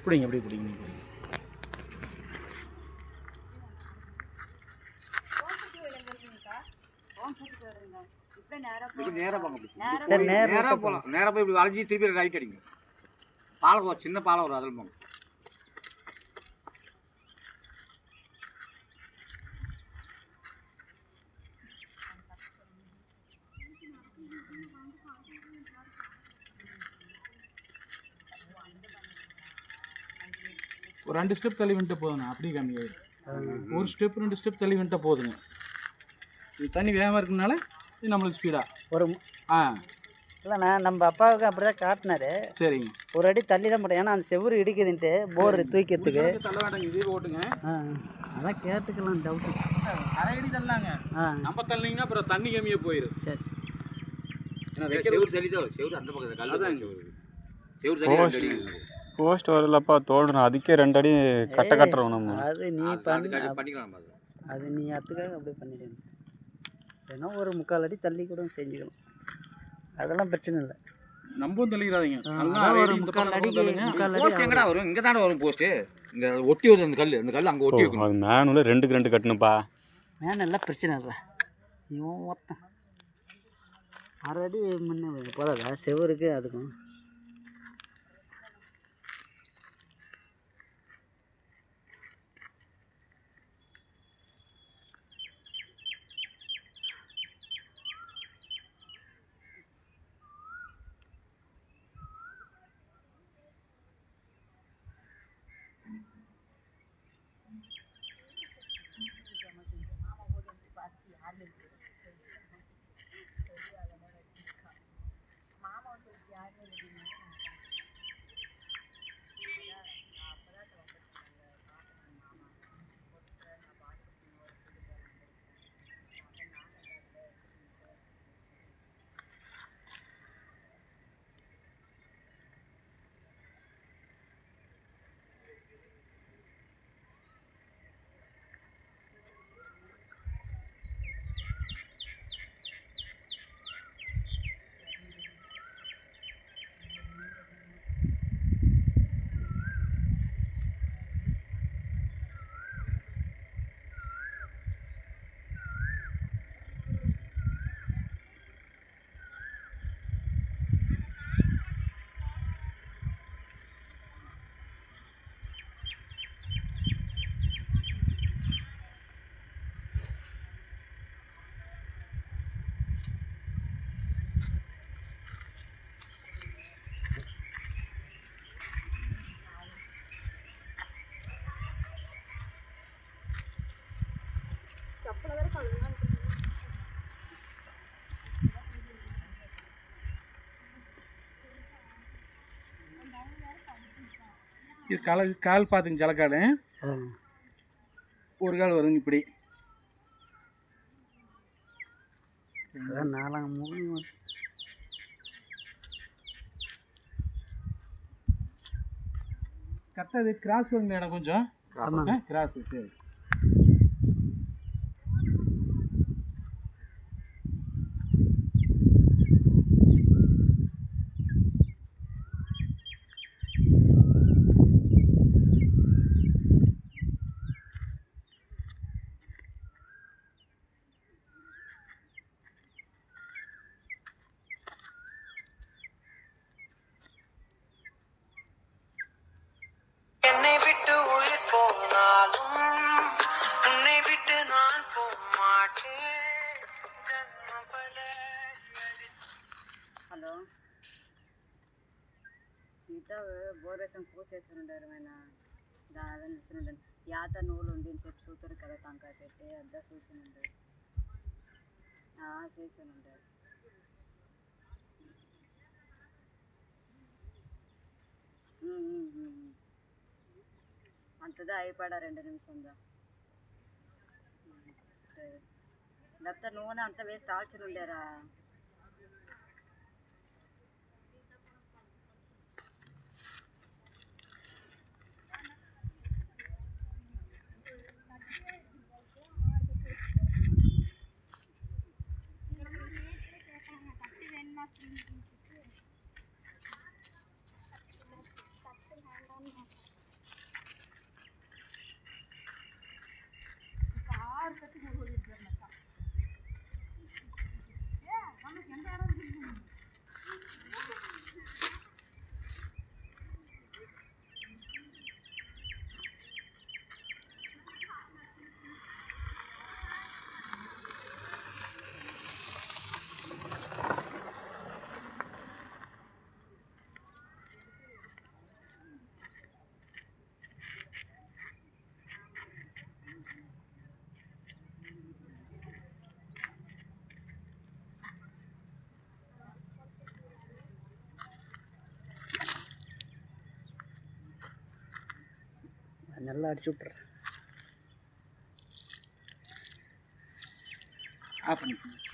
பிடிங்க எப்படி பிடிங்க நீங்க. இப்படி நேரா போங்க அப்படி. சரி நேரம் நேரா போலாம் நேரா போய் இப்படி வளைஞ்சி திருப்பி ரைட் அடிங்க பாலம் சின்ன பாலம் வரும் அதில் போங்க ஒரு ரெண்டு ஸ்டெப் தள்ளி வந்துட்டு போதுங்க அப்படியே கம்மியாயிடும் ஒரு ஸ்டெப் ரெண்டு ஸ்டெப் தள்ளி வந்துட்டு போதுங்க. இது தண்ணி வேகமாக இருக்கனால இது நம்மளுக்கு ஸ்பீடாக ஒரு ஆ. இல்லைண்ணா நம்ம அப்பாவுக்கு அப்படி தான் காட்டினாரு. சரிங்க. ஒரு அடி தள்ளி தான் போட்டேன். ஏன்னா அந்த செவுரு இடிக்குதுன்ட்டு போர் தூக்கிறதுக்கு. தள்ள வேண்டாங்க இதே ஓட்டுங்க ஆ. அதான் கேட்டுக்கலாம் டவுட்டு அரை அடி தள்ளாங்க. ஆ. நம்ம தள்ளிங்கன்னா அப்புறம் தண்ணி கம்மியாக போயிடும் சரி ஏன்னா செவ்வறு தள்ளி தான் வரும். செவ்வறு அந்த பக்கத்தில் கல் தான் செவ்வறு செவ்வறு தள்ளி. போஸ்ட் வரலப்பா தோல்றோம் அதுக்கே ரெண்டு அடி கட்ட கட்டுறோம் நம்ம. அது நீ பண்ணிக்கலாம். அது நீ அதுக்காக அப்படியே பண்ணிடுங்க ஏன்னா ஒரு முக்கால் அடி தள்ளி கூட செஞ்சுக்கலாம் அதெல்லாம் பிரச்சனை இல்லை. நம்பவும் அடி போஸ்ட் எங்கடா வரும்? இங்கே தானே வரும் போஸ்ட்டு. இங்கே ஒட்டி வருது அந்த கல் அந்த கல் அங்கே ஒட்டி வைக்கணும். அது மேனுல ரெண்டுக்கு ரெண்டு கட்டணுப்பா மேன் எல்லாம் பிரச்சனை இல்லை. இவன் ஒருத்தன். அரை அடி முன்ன போதாதா? செவருக்கு அதுக்கும். இது கால கால் பார்த்துங்க ஜலக்காடு. ஒரு கால் வருங்க இப்படி. நாலாம் மூணு கரெக்டாக இது கிராஸ் வருங்க இடம் கொஞ்சம் கிராஸ் சரி. போனாலும் உன்னை விட்டு நான் போக மாட்டேன் ஜன்மம் பல హలో మిగతా బోర్ వేసాం పూసేస్తుంటారు ఆయన దాని చూస్తుంటాను యాత నువ్వులు ఉండి అని చెప్పి చూస్తారు కదా టంకాయ పెట్టి అంతా చూసి ఉంటారు చేసి ఉంటారు ಆಗ್ತದೆ ಐಪಾಡ ರೆಂಡು ನಿಮಿಷಂದ లేకపోతే నూనె అంతా వేసి దాల్చిన ఉండేరా நல்லா அடிச்சு விட்றேன் ஆஃப் பண்ணிக்கோங்க.